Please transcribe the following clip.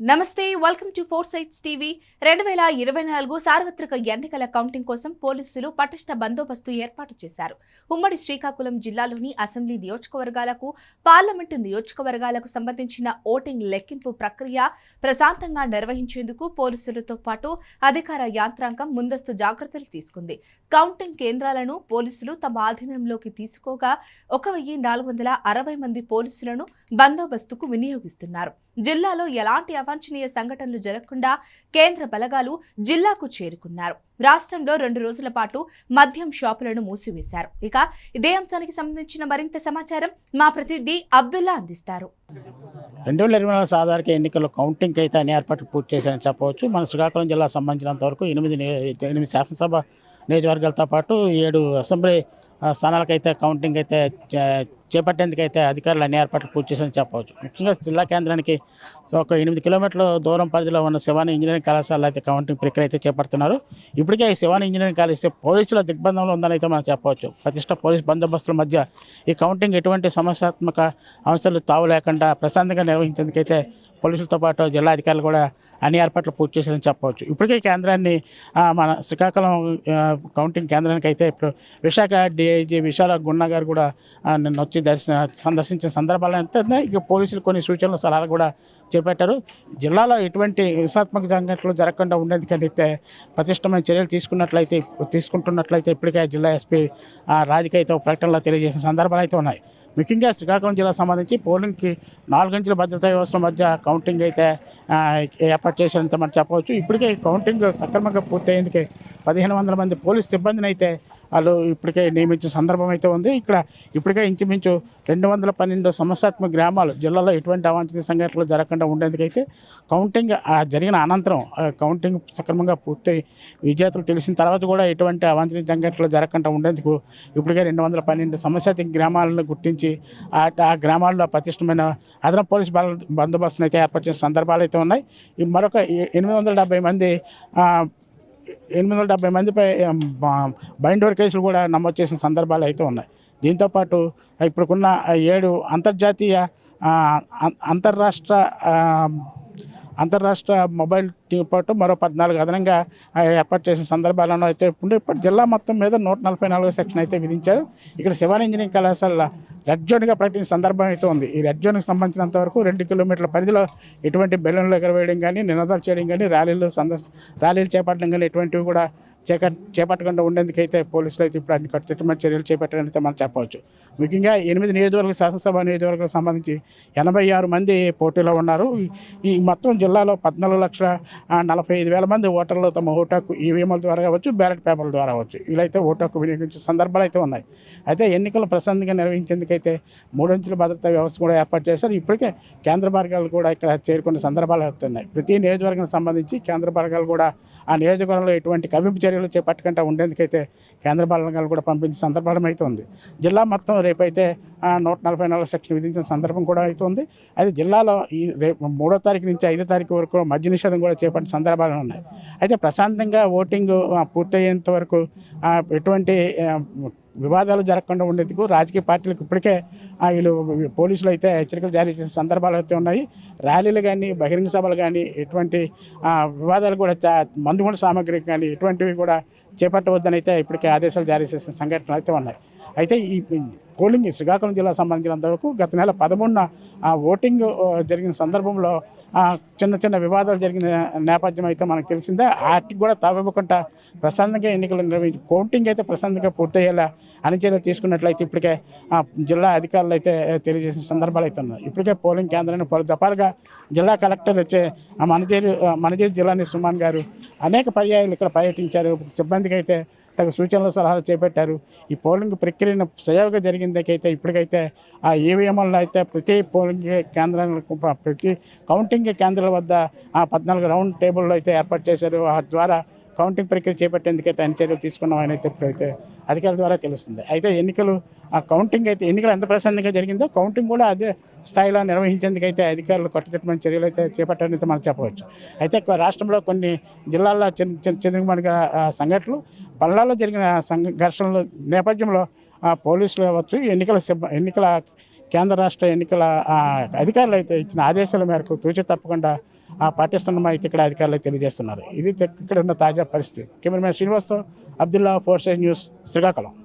నమస్తే welcome to four sights TV రెండు వేల ఇరవై నాలుగు సార్వత్రిక ఎన్నికల కౌంటింగ్ కోసం పోలీసులు పటిష్ట బందోబస్తు ఏర్పాటు చేశారు. ఉమ్మడి శ్రీకాకుళం జిల్లాలోని అసెంబ్లీ నియోజకవర్గాలకు పార్లమెంటు నియోజకవర్గాలకు సంబంధించిన ఓటింగ్ లెక్కింపు ప్రక్రియ ప్రశాంతంగా నిర్వహించేందుకు పోలీసులతో పాటు అధికార యాంత్రాంగం ముందస్తు జాగ్రత్తలు తీసుకుంది. కౌంటింగ్ కేంద్రాలను పోలీసులు తమ ఆధీనంలోకి తీసుకోగా ఒక వెయ్యి నాలుగు వందల అరవై మంది పోలీసులను బందోబస్తుకు వినియోగిస్తున్నారు. జిల్లాలో ఎలాంటి అవాంఛనీయ సంఘటనలు జరగకుండా కేంద్ర బలగాలు జిల్లాకు చేరుకున్నారు. రాష్ట్రంలో రెండు రోజుల పాటు మద్యం షాపులను మూసివేశారు. ఇక ఇదే అంశానికి సంబంధించిన మరింత సమాచారం మా ప్రతినిధి అబ్దుల్లా అందిస్తారు. రెండు వేల ఇరవై నాలుగు సాధారణ ఎన్నికల కౌంటింగ్ అయితే అన్ని ఏర్పాట్లు పూర్తి చేశారని చెప్పవచ్చు. మన శ్రీకాకుళం జిల్లా సంబంధించినంత వరకు ఎనిమిది నే- ఎనిమిది శాసనసభ నియోజకవర్గాలతో పాటు ఏడు అసెంబ్లీ స్థానాలకైతే కౌంటింగ్ అయితే చేపట్టేందుకైతే అధికారులు అన్ని ఏర్పాట్లు పూర్తి చేశారని చెప్పవచ్చు. ముఖ్యంగా జిల్లా కేంద్రానికి ఒక ఎనిమిది కిలోమీటర్ల దూరం పరిధిలో ఉన్న శివాని ఇంజనీరింగ్ కళాశాలలో అయితే కౌంటింగ్ ప్రక్రియ అయితే చేపడుతున్నారు. ఇప్పటికే ఈ శివాని ఇంజనీరింగ్ కాలేజ్ పోలీసుల దిగ్బంధంలో ఉందని అయితే మనం చెప్పవచ్చు. ప్రతిష్ట పోలీస్ బందోబస్తుల మధ్య ఈ కౌంటింగ్ ఎటువంటి సమస్యాత్మక అంశాలు తావు లేకుండా ప్రశాంతంగా నిర్వహించేందుకైతే పోలీసులతో పాటు జిల్లా అధికారులు కూడా అన్ని ఏర్పాట్లు పూర్తి చేశారని చెప్పవచ్చు. ఇప్పటికే కేంద్రాన్ని మన శ్రీకాకుళం కౌంటింగ్ కేంద్రానికి అయితే ఇప్పుడు విశాఖ డిఐజీ విశాల గున్నా గారు కూడా నిన్న వచ్చి దర్శన సందర్శించిన సందర్భాలు అయితే ఇక పోలీసులు కొన్ని సూచనలు సలహాలు కూడా చేపట్టారు. జిల్లాలో ఎటువంటి హింసాత్మక సంఘటనలు జరగకుండా ఉండేందుకైతే ప్రతిష్టమైన చర్యలు తీసుకున్నట్లయితే తీసుకుంటున్నట్లయితే ఇప్పటికే జిల్లా ఎస్పీ రాధిక అయితే ఒక ప్రకటనలో తెలియజేసిన సందర్భాలు అయితే ఉన్నాయి. ముఖ్యంగా శ్రీకాకుళం జిల్లా సంబంధించి పోలింగ్కి నాలుగంచెల భద్రతా వ్యవస్థల మధ్య కౌంటింగ్ అయితే ఏర్పాటు చేసినంత మనం చెప్పవచ్చు. ఇప్పటికే కౌంటింగ్ సక్రమంగా పూర్తయ్యేందుకే పదిహేను వందల మంది పోలీస్ సిబ్బందిని అయితే వాళ్ళు ఇప్పటికే నియమించిన సందర్భం అయితే ఉంది. ఇక్కడ ఇప్పటికే ఇంచుమించు రెండు వందల పన్నెండు సమస్యాత్మక గ్రామాలు జిల్లాలో ఎటువంటి అవాంఛనీయ సంఘటనలు జరగకుండా ఉండేందుకైతే కౌంటింగ్ ఆ జరిగిన అనంతరం కౌంటింగ్ సక్రమంగా పూర్తి విజేతలు తెలిసిన తర్వాత కూడా ఎటువంటి అవాంఛనీయ సంఘటనలు జరగకుండా ఉండేందుకు ఇప్పటికే రెండు వందల పన్నెండు సమస్యాత్మక గ్రామాలను గుర్తించి ఆ ఆ గ్రామాల్లో పటిష్టమైన అదనపు పోలీస్ బల బందోబస్తును అయితే ఏర్పాటు చేసిన సందర్భాలు అయితే ఉన్నాయి. మరొక ఎనిమిది వందల డెబ్బై మంది ఎనిమిది వందల డెబ్బై మందిపై బైండోర్ కేసులు కూడా నమోదు చేసిన సందర్భాలు అయితే ఉన్నాయి. దీంతోపాటు ఇప్పుడుకున్న ఏడు అంతర్జాతీయ అం- అంతర్రాష్ట్ర అంతర్రాష్ట్ర మొబైల్ టీం పాటు మరో పద్నాలుగు అదనంగా ఏర్పాటు చేసిన సందర్భాలను అయితే ఇప్పుడు ఇప్పుడు జిల్లా మొత్తం మీద నూట నలభై నాలుగు సెక్షన్ అయితే విధించారు. ఇక్కడ శివాని ఇంజనీరింగ్ కళాశాల రెడ్ జోన్గా ప్రకటించిన సందర్భం అయితే ఉంది. ఈ రెడ్ జోన్కి సంబంధించినంత వరకు రెండు కిలోమీటర్ల పరిధిలో ఎటువంటి బెలూన్లు ఎగరవేయడం కానీ నినాదాలు చేయడం కానీ ర్యాలీలు సందర్ ర్యాలీలు చేపట్టడం కానీ ఎటువంటివి కూడా చేక చేపట్టకుండా ఉండేందుకైతే పోలీసులు అయితే ఇప్పుడు అన్ని కట్టుదిట్టమైన చర్యలు చేపట్టారని అయితే మనం చెప్పవచ్చు. ముఖ్యంగా ఎనిమిది నియోజకవర్గ శాసనసభ నియోజకవర్గాలకు సంబంధించి ఎనభై ఆరు మంది పోటీలో ఉన్నారు. ఈ- మొత్తం జిల్లాలో పద్నాలుగు లక్షల నలభై ఐదు వేల మంది ఓటర్లు తమ ఓటాకు ఈవీఎంల ద్వారా కావచ్చు బ్యాలెట్ పేపర్ల ద్వారా కావచ్చు. వీళ్ళైతే ఓటాకు వినియోగించే సందర్భాలు అయితే ఉన్నాయి. అయితే ఎన్నికలు ప్రశాంతంగా నిర్వహించేందుకైతే మూడంచెల భద్రతా వ్యవస్థ కూడా ఏర్పాటు చేశారు. ఇప్పటికే కేంద్ర మార్గాలు కూడా ఇక్కడ చేరుకున్న సందర్భాలు అవుతున్నాయి ప్రతి నియోజకవర్గానికి సంబంధించి కేంద్ర మార్గాలు కూడా ఆ నియోజకవర్గంలో ఎటువంటి కవింపు చర్యలు చేపట్టకుండా ఉండేందుకైతే కేంద్ర బలగాలు కూడా పంపించిన సందర్భం అయితే ఉంది. జిల్లా మొత్తం రేపైతే నూట నలభై నాలుగు సెక్షన్ విధించిన సందర్భం కూడా అవుతుంది. అయితే జిల్లాలో ఈ రేపు మూడో తారీఖు నుంచి ఐదో తారీఖు వరకు మద్య నిషేధం కూడా చేపట్టిన సందర్భాలు ఉన్నాయి. అయితే ప్రశాంతంగా ఓటింగ్ పూర్తయ్యేంత వరకు ఎటువంటి వివాదాలు జరగకుండా ఉండేందుకు రాజకీయ పార్టీలకు ఇప్పటికే వీళ్ళు పోలీసులు అయితే హెచ్చరికలు జారీ చేసిన సందర్భాలు అయితే ఉన్నాయి. ర్యాలీలు కానీ బహిరంగ సభలు కానీ ఎటువంటి వివాదాలు కూడా మందుగుండ సామాగ్రి కానీ ఇటువంటివి కూడా చేపట్టవద్దని అయితే ఇప్పటికే ఆదేశాలు జారీ చేసిన సంఘటనలు అయితే ఉన్నాయి. అయితే ఈ పోలింగ్ శ్రీకాకుళం జిల్లా సంబంధించినంత వరకు గత నెల పదమూడున ఓటింగ్ జరిగిన సందర్భంలో చిన్న చిన్న వివాదాలు జరిగిన నేపథ్యం అయితే మనకు తెలిసిందే. వాటికి కూడా తావివ్వకుండా ప్రశాంతంగా ఎన్నికలు నిర్వహించి కౌంటింగ్ అయితే ప్రశాంతంగా పూర్తయ్యేలా అన్ని చర్యలు తీసుకున్నట్లయితే ఇప్పటికే జిల్లా అధికారులు అయితే తెలియజేసిన సందర్భాలు అయితే ఉన్నాయి. ఇప్పటికే పోలింగ్ కేంద్రాన్ని పలు దఫాలుగా జిల్లా కలెక్టర్ వచ్చే ఆ మనజేరు మనజేరు జిల్లాని సుమాన్ గారు అనేక పర్యాయాలు ఇక్కడ పర్యటించారు. సిబ్బందికి అయితే తగు సూచనలు సలహాలు చేపట్టారు. ఈ పోలింగ్ ప్రక్రియను సజావుగా జరిగిందకైతే ఇప్పటికైతే ఆ ఈవీఎంలను అయితే ప్రతి పోలింగ్ కేంద్రాలకు ప్రతి కౌంటింగ్ కేంద్రాల వద్ద ఆ పద్నాలుగు రౌండ్ టేబుల్లో అయితే ఏర్పాటు చేశారు. ఆ ద్వారా కౌంటింగ్ ప్రక్రియ చేపట్టేందుకైతే అన్ని చర్యలు తీసుకున్నామని అయితే అధికారుల ద్వారా తెలుస్తుంది. అయితే ఎన్నికలు ఆ కౌంటింగ్ అయితే ఎన్నికలు ఎంత ప్రశాంతంగా జరిగిందో కౌంటింగ్ కూడా అదే స్థాయిలో నిర్వహించేందుకైతే అధికారులు కట్టుదిట్టమైన చర్యలు అయితే చేపట్టారని అయితే మనం చెప్పవచ్చు. అయితే రాష్ట్రంలో కొన్ని జిల్లాల్లో చెందిన సంఘటనలు పల్లాల్లో జరిగిన సంఘ ఘర్షణల నేపథ్యంలో ఆ పోలీసులు కావచ్చు ఎన్నికల సిబ్బ ఎన్నికల కేంద్ర రాష్ట్ర ఎన్నికల అధికారులు అయితే ఇచ్చిన ఆదేశాల మేరకు తూచి తప్పకుండా ఆ, పాటిస్తున్నామా అయితే ఇక్కడ అధికారులకు తెలియజేస్తున్నారు. ఇది ఇక్కడ ఉన్న తాజా పరిస్థితి. కెమెరామెన్ శ్రీనివాస్తో అబ్దుల్లా ఫోర్ న్యూస్ శ్రీకాకుళం.